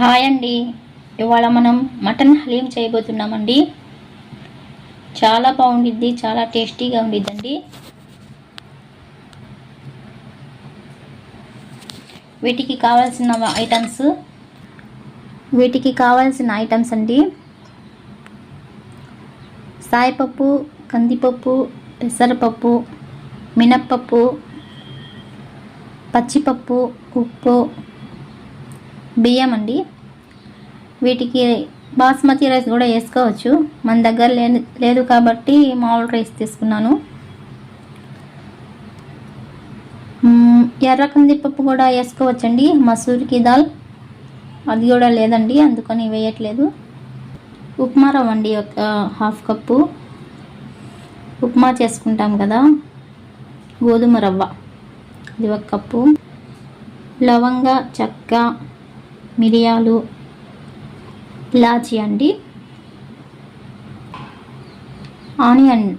Hi అండి. ఇవాళ మనం మటన్ హలీం చేయబోతున్నామండి. చాలా బాగుండిద్ది చాలా టేస్టీగా ఉండిద్దండి. వీటికి కావాల్సిన ఐటమ్స్ వీటికి కావాల్సిన ఐటమ్స్ అండి. సాయిపప్పు కందిపప్పు పెసరపప్పు మినప్పప్పు పచ్చిపప్పు ఉప్పు బియ్యం అండి. వీటికి బాస్మతి రైస్ కూడా వేసుకోవచ్చు. మన దగ్గర లేదు లేదు కాబట్టి మామూలు రైస్ తీసుకున్నాను. ఎర్ర కందిపప్పు కూడా వేసుకోవచ్చండి. మసూరికి దాల్. అది కూడా లేదండి అందుకని వేయట్లేదు. ఉప్మా రవ్వ అండి ఒక హాఫ్ కప్పు. ఉప్మా చేసుకుంటాం కదా. గోధుమ రవ్వ. ఇది ఒక కప్పు. లవంగ చెక్క మిరియాలు ఇలాచి అండి. ఆనియన్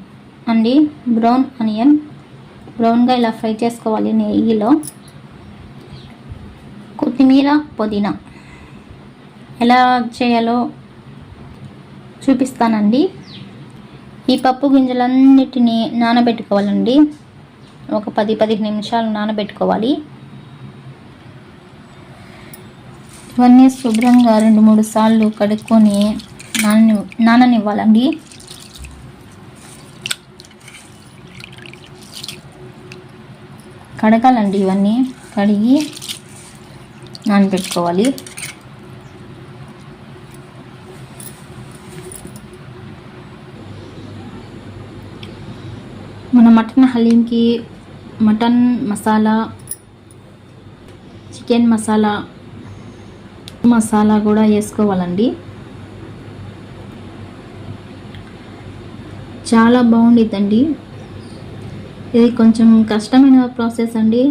అండి బ్రౌన్ ఆనియన్. బ్రౌన్గా ఇలా ఫ్రై చేసుకోవాలి నెయ్యిలో. కొత్తిమీర పుదీనా. ఎలా చేయాలో చూపిస్తానండి. ఈ పప్పు గింజలన్నిటినీ నానబెట్టుకోవాలండి. ఒక పది పదిహేను నిమిషాలు నానబెట్టుకోవాలి. ఇవన్నీ శుభ్రంగా రెండు మూడు సార్లు కడుక్కొని నానని నాననివ్వాలండి. కడగాలండి ఇవన్నీ. కడిగి నానబెట్టుకోవాలి. మన మటన్ హలీంకి మటన్ మసాలా చికెన్ మసాలా మసాలా కూడా వేసుకోవాలండి. చాలా బాగుండిద్దండి. ఇది కొంచెం కష్టమైన ప్రాసెస్ అండి.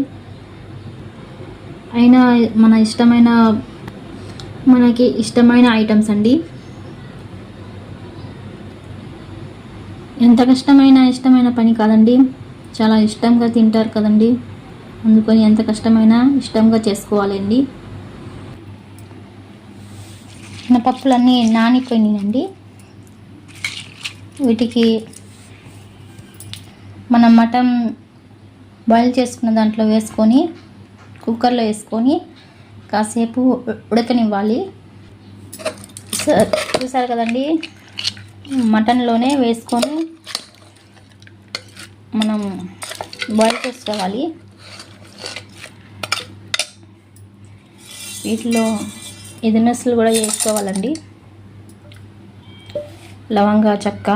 అయినా మన ఇష్టమైన మనకి ఇష్టమైన ఐటమ్స్ అండి. ఎంత కష్టమైన ఇష్టమైన పని కాదండి. చాలా ఇష్టంగా తింటారు కదండి. అందుకని ఎంత కష్టమైనా ఇష్టంగా చేసుకోవాలండి. పప్పులన్నీ నానిపోయినాయండి. వీటికి మనం మటన్ బాయిల్ చేసుకున్న దాంట్లో వేసుకొని కుక్కర్లో వేసుకొని కాసేపు ఉడకనివ్వాలి. చూసారు కదండి? మటన్లోనే వేసుకొని మనం బాయిల్ చేసుకోవాలి వీటిలో ఎదినెస్లు కూడా వేసుకోవాలండి. లవంగా చెక్క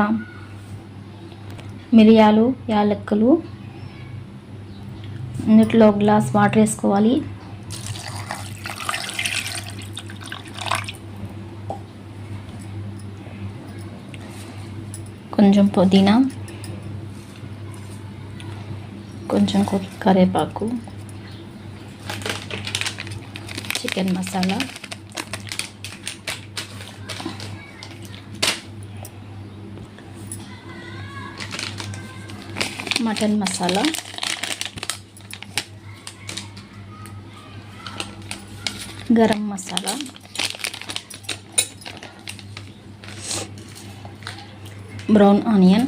మిరియాలు యాలక్కలు. ఇందులో గ్లాస్ వాటర్ వేసుకోవాలి. కొంచెం పుదీనా కొంచెం కరేపాకు కరివేపాకు chicken masala. Mutton masala. Garam masala. Brown onion.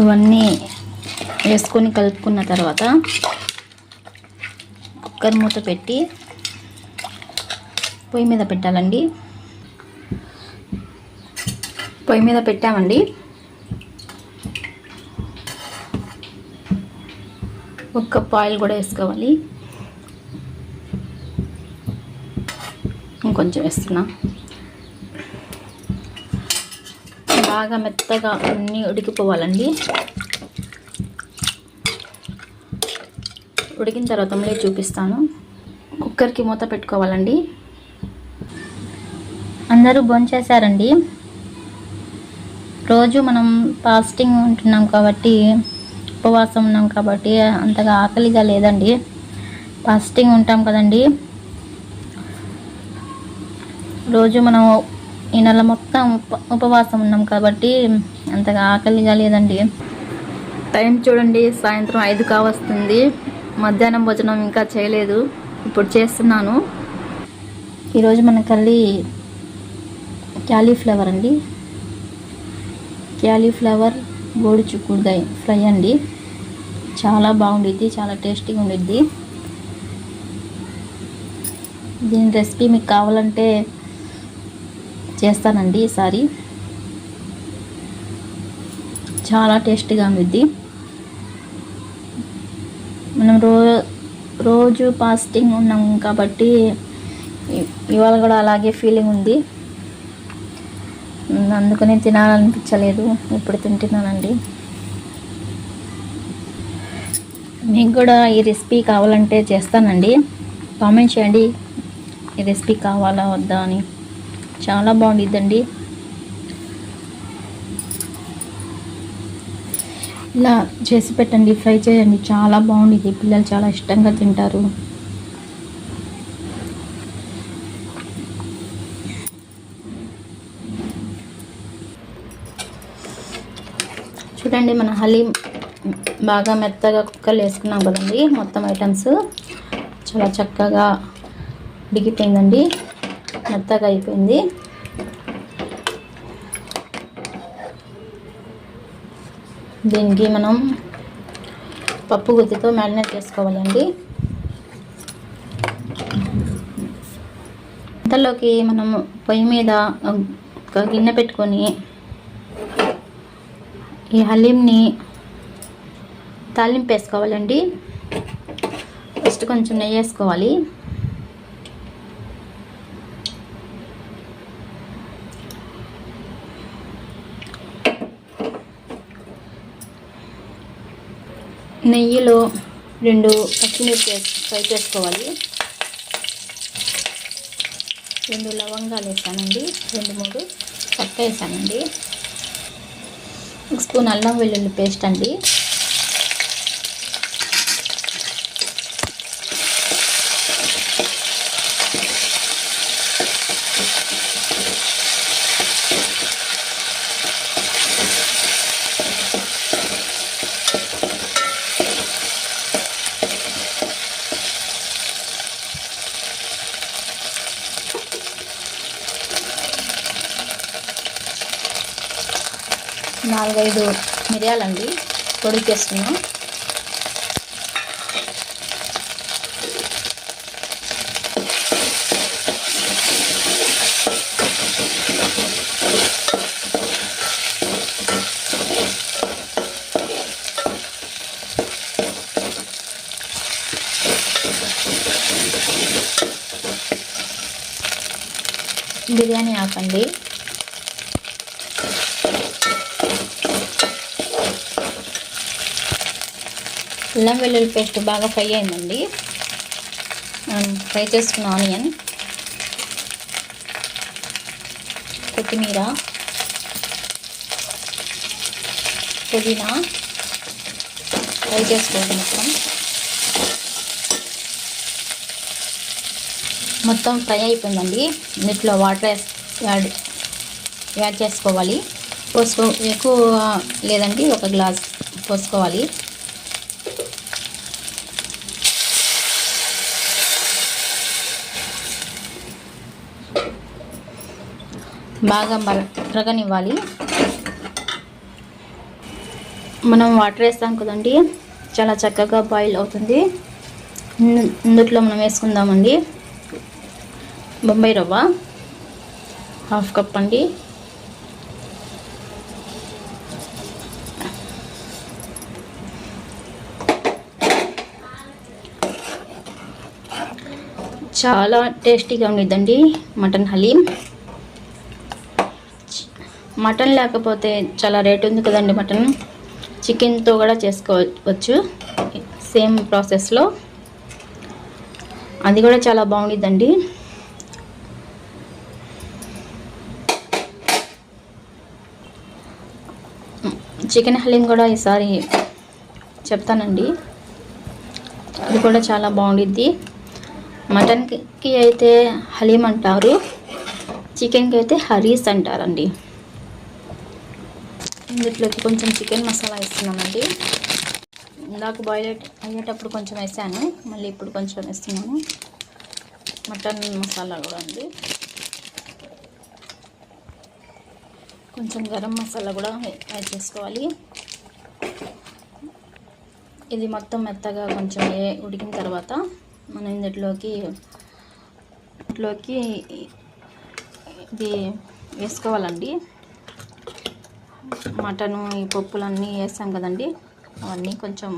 ఇవన్నీ వేసుకొని కలుపుకున్న తర్వాత కుక్కర్ మూత పెట్టి పొయ్యి మీద పెట్టాలండి. పొయ్యి మీద పెట్టామండి. ఒక కప్ ఆయిల్ కూడా వేసుకోవాలి. ఇంకొంచెం వేస్తున్నా. బాగా మెత్తగా అన్నీ ఉడికిపోవాలండి. ఉడికిన తర్వాత మళ్ళీ చూపిస్తాను. కుక్కర్కి మూత పెట్టుకోవాలండి. అందరూ భోంచేశారండి. రోజు మనం ఫాస్టింగ్ ఉంటున్నాం కాబట్టి ఉపవాసం ఉన్నాం కాబట్టి అంతగా ఆకలిగా లేదండి. ఫాస్టింగ్ ఉంటాం కదండి. రోజు మనం ఈ నెల మొత్తం ఉప ఉపవాసం ఉన్నాం కాబట్టి అంతగా ఆకలిగా లేదండి. టైం చూడండి సాయంత్రం ఐదు కావస్తుంది. మధ్యాహ్నం భోజనం ఇంకా చేయలేదు. ఇప్పుడు చేస్తున్నాను. ఈరోజు మన కళ్ళీ క్యాలీఫ్లవర్ అండి. క్యాలీఫ్లవర్ గోడి చిక్కుడుకాయ ఫ్రై అండి. చాలా బాగుండిద్ది చాలా టేస్టీగా ఉండిద్ది. దీని రెసిపీ మీకు కావాలంటే చేస్తానండి ఈసారి. చాలా టేస్టీగా ఉండిద్ది. మనం రో రోజు ఫాస్టింగ్ ఉన్నాం కాబట్టి ఇవాళ కూడా అలాగే ఫీలింగ్ ఉంది. అందుకనే తినాలనిపించలేదు. ఇప్పుడు తింటున్నానండి. మీకు కూడా ఈ రెసిపీ కావాలంటే చేస్తానండి. కామెంట్ చేయండి. ఈ రెసిపీ కావాలా వద్దా అని. చాలా బాగుండిద్దండి. ఇలా చేసి పెట్టండి ఫ్రై చేయండి. చాలా బాగుండిద్ది. పిల్లలు చాలా ఇష్టంగా తింటారు. చూడండి మన హలీం బాగా మెత్తగా కుక్కర్లు వేసుకున్నాం కదండి మొత్తం ఐటమ్స్ చాలా చక్కగా ఉడికిపోయిందండి మెత్తగా అయిపోయింది. దీనికి మనం పప్పు గుత్తితో మ్యారినేట్ చేసుకోవాలండి. అంతలోకి మనం పొయ్యి మీద ఒక గిన్నె పెట్టుకొని ఈ హలీంని తాలింపు వేసుకోవాలండి ఫస్ట్ కొంచెం నెయ్యి వేసుకోవాలి. నెయ్యిలో రెండు పచ్చిమిర్చి ఫ్రై చేసుకోవాలి. రెండు లవంగాలు వేసానండి. రెండు మూడు పక్క వేసానండి. ఒక స్పూన్ అల్లం వెల్లుల్లి పేస్ట్ అండి. నాలుగైదు మిరియాలండి పొడి చేసుకున్నాం బిర్యానీ ఆకండి అల్లం వెల్లుల్లి పేస్ట్ బాగా ఫ్రై అయిందండి. మనం ఫ్రై చేసుకున్న ఆనియన్ కొత్తిమీర పుదీనా ఫ్రై చేసుకోవాలి మొత్తం. మొత్తం ఫ్రై అయిపోయిందండి. దీంట్లో వాటర్ వేస్- యాడ్ యాడ్ చేసుకోవాలి. పోసుకో ఎక్కువ లేదండి ఒక గ్లాస్ పోసుకోవాలి. బాగా మరగనివ్వాలి మనం వాటర్ వేస్తాం కదండి చాలా చక్కగా బాయిల్ అవుతుంది. ఇందుట్లో మనం వేసుకుందామండి. బొంబాయి రవ్వ హాఫ్ కప్ అండి. చాలా టేస్టీగా ఉండిద్దండి మటన్ హలీం. మటన్ లేకపోతే చాలా రేట్ ఉంది కదండి మటన్. చికెన్తో కూడా చేసుకోవచ్చు. సేమ్ ప్రాసెస్లో. అది కూడా చాలా బాగుండిద్దండి. చికెన్ హలీం కూడా ఈసారి చెప్తానండి. అది కూడా చాలా బాగుండిద్ది. మటన్కి అయితే హలీం అంటారు. చికెన్కి అయితే హరీస్ అంటారండి. ఇందులోకి కొంచెం చికెన్ మసాలా వేస్తున్నామండి. ఇందాక బాయిల్ అయ్యేటప్పుడు కొంచెం వేసాను మళ్ళీ ఇప్పుడు కొంచెం వేస్తున్నాను మటన్ మసాలా కూడా ఉంది. కొంచెం గరం మసాలా కూడా యాడ్ చేసుకోవాలి. ఇది మొత్తం మెత్తగా కొంచెం ఏ- ఉడికిన తర్వాత మనం ఇందులోకి ఇంట్లోకి ఇది వేసుకోవాలండి. మటను ఈ పప్పులన్నీ వేసాం కదండి. అవన్నీ కొంచెం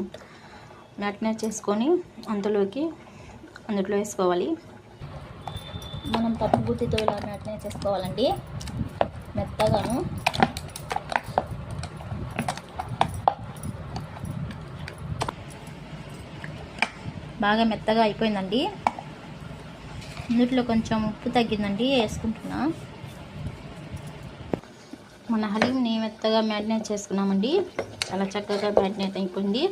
మ్యారినేట్ చేసుకొని అందులోకి అందులో వేసుకోవాలి. మనం పప్పు గుత్తితో ఇలా మ్యారినేట్ చేసుకోవాలండి. మెత్తగాను. బాగా మెత్తగా అయిపోయిందండి. ఇందులో కొంచెం ఉప్పు తగ్గిందండి వేసుకుంటున్నా. మన హలీంని మెత్తగా మ్యారినేట్ చేసుకున్నామండి. చాలా చక్కగా మ్యారినేట్ అయిపోయింది.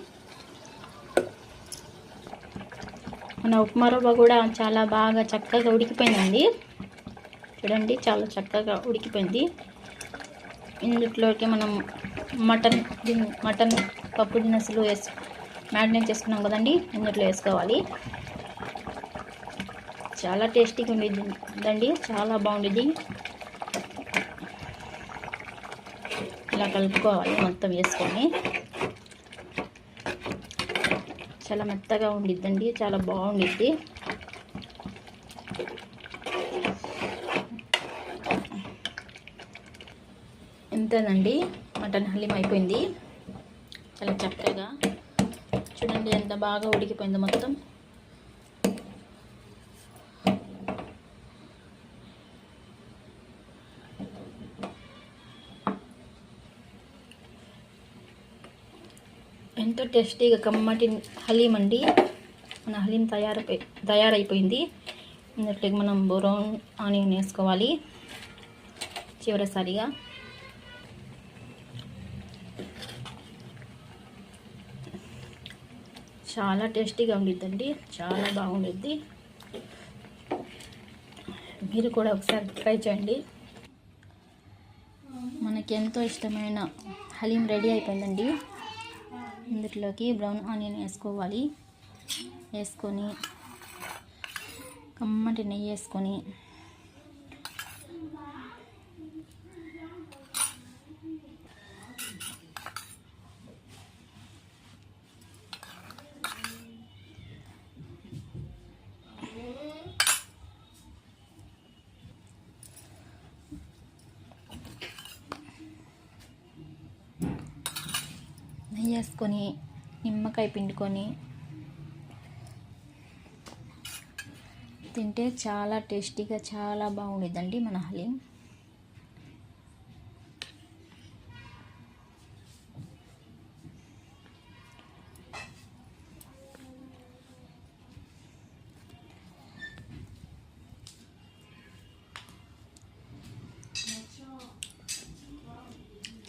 మన ఉప్మా రవ్వ కూడా చాలా బాగా చక్కగా ఉడికిపోయిందండి. చూడండి చాలా చక్కగా ఉడికిపోయింది. ఇందులోకి మనం మటన్ మటన్ పప్పు దినుసులు వేసి మ్యారినేట్ చేసుకున్నాం కదండి ఇందులో వేసుకోవాలి. చాలా టేస్టీగా ఉండిద్దండి చాలా బాగుండేది ఇలా కలుపుకోవాలి మొత్తం వేసుకొని. చాలా మెత్తగా ఉండిద్దండి చాలా బాగుండిద్ది. ఎంతేనండి మటన్ హలీం అయిపోయింది. చాలా చక్కగా. చూడండి ఎంత బాగా ఉడికిపోయిందో మొత్తం. ఎంతో టేస్టీగా కమ్మటి హలీం అండి. మన హలీం తయారైపోయి తయారైపోయింది. ఇందులోకి మనం బ్రౌన్ ఆనియన్ వేసుకోవాలి. చివరిసారిగా చాలా టేస్టీగా ఉండిద్దండి. చాలా బాగుండిద్ది. మీరు కూడా ఒకసారి ట్రై చేయండి. మనకి ఎంతో ఇష్టమైన హలీం రెడీ అయిపోయిందండి. ఇందులోకి బ్రౌన్ ఆనియన్ వేసుకోవాలి. వేసుకొని కమ్మటి నెయ్యి వేసుకొని నెయ్యి వేసుకొని నిమ్మకాయ పిండుకొని తింటే చాలా టేస్టీగా చాలా బాగుండిద్దండి మన హలీం.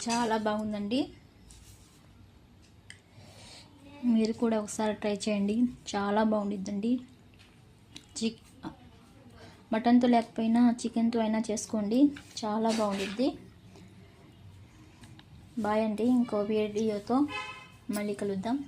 చాలా బాగుందండి. మీరు కూడా ఒకసారి ట్రై చేయండి. చాలా బాగుండిద్దండి. చిక్ మటన్తో లేకపోయినా చికెన్తో అయినా చేసుకోండి. చాలా బాగుండిద్ది. బాయ్ అండి. ఇంకో వీడియోతో మళ్ళీ కలుద్దాం.